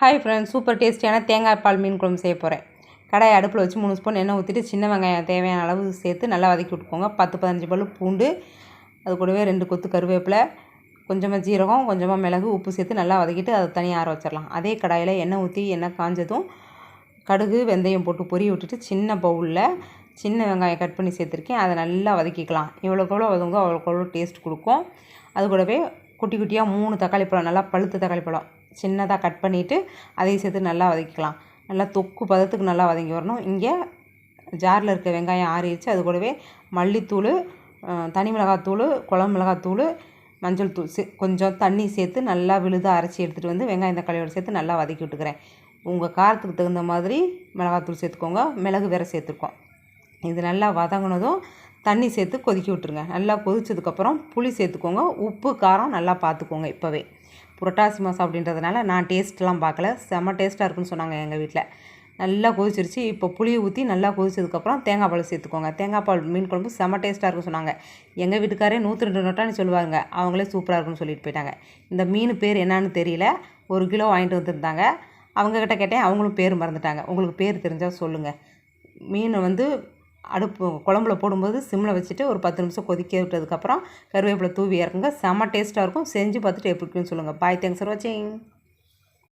Hi friends super டேஸ்டியான தேங்காய் பால் மீன் குழம்பு செய்ய போகிறேன் கடாயை அடுப்பில் வச்சு மூணு ஸ்பூன் எண்ணெய் ஊற்றிட்டு சின்ன வெங்காயம் தேவையான அளவு சேர்த்து நல்லா வதக்கி விட்டுக்கோங்க. பத்து பதினஞ்சு பல் பூண்டு அது கூடவே ரெண்டு கொத்து கருவேப்பிலை கொஞ்சமாக ஜீரகம் கொஞ்சமாக மிளகு உப்பு சேர்த்து நல்லா வதக்கிட்டு அதை தனியாக ஆற வச்சிடலாம். அதே கடாயில் எண்ணெய் ஊற்றி எண்ணெய் காஞ்சதும் கடுகு வெந்தயம் போட்டு பொரிய விட்டுட்டு சின்ன பவுலில் சின்ன வெங்காயம் கட் பண்ணி சேர்த்துருக்கேன். அதை நல்லா வதக்கிக்கலாம். எவ்வளோக்கு எவ்வளோ வதங்கோ அவ்வளோக்கு எவ்வளோ டேஸ்ட் கொடுக்கும். அது கூடவே குட்டி குட்டியாக மூணு தக்காளி பழம் நல்லா பழுத்த தக்காளி பழம். சின்னதாக கட் பண்ணிவிட்டு அதையும் சேர்த்து நல்லா வதக்கிக்கலாம். நல்லா தொக்கு பதத்துக்கு நல்லா வதங்கி வரணும். இங்கே ஜாரில் இருக்க வெங்காயம் ஆறிடுச்சு. அது கூடவே மல்லித்தூள் தனி மிளகாத்தூள் குழம்பு மிளகாத்தூள் மஞ்சள் தூள் சே கொஞ்சம் தண்ணி சேர்த்து நல்லா விழுதாக அரைச்சி எடுத்துகிட்டு வந்து வெங்காயம் தக்காளியோடு சேர்த்து நல்லா வதக்கி விட்டுக்கிறேன். உங்கள் காரத்துக்கு தகுந்த மாதிரி மிளகாத்தூள் சேர்த்துக்கோங்க. மிளகு வேறு சேர்த்துருக்கோம். இது நல்லா வதங்கினதும் தண்ணி சேர்த்து கொதிக்க விட்டுருங்க. நல்லா கொதிச்சதுக்கப்புறம் புளி சேர்த்துக்கோங்க. உப்பு காரம் நல்லா பார்த்துக்கோங்க இப்போவே. புரட்டாசி மாதம் அப்படின்றதுனால நான் டேஸ்ட்லாம் பார்க்கல. செம்ம டேஸ்ட்டாக இருக்குன்னு சொன்னாங்க எங்கள் வீட்டில் நல்லா கொதிச்சிருச்சு. இப்போ புளியை ஊற்றி நல்லா கொதிச்சதுக்கப்புறம் தேங்காய் பால் சேர்த்துக்கோங்க. தேங்காய் பால் மீன் குழம்பு செம்ம டேஸ்ட்டாக இருக்குன்னு சொன்னாங்க. எங்கள் வீட்டுக்காரே நூற்றி ரெண்டு நோட்டான்னு சொல்லுவாங்க. அவங்களே சூப்பராக இருக்குன்னு சொல்லிட்டு போயிட்டாங்க. இந்த மீன் பேர் என்னன்னு தெரியல. ஒரு கிலோ வாங்கிட்டு வந்திருந்தாங்க. அவங்கக்கிட்ட கேட்டேன். அவங்களும் பேர் மறந்துட்டாங்க. உங்களுக்கு பேர் தெரிஞ்சால் சொல்லுங்கள் மீன் வந்து அடுப்பு குழம்புல போடும்போது சிம்மில் வச்சுட்டு ஒரு பத்து நிமிஷம் கொதிக்க விட்டதுக்கப்புறம் கருவேப்பிலை தூவி இறக்குங்க. செம்ம டேஸ்ட்டாக இருக்கும். செஞ்சு பார்த்துட்டு எப்படி இருக்குன்னு சொல்லுங்கள் பாய் தேங்க்ஸ் ஃபார் வாட்சிங்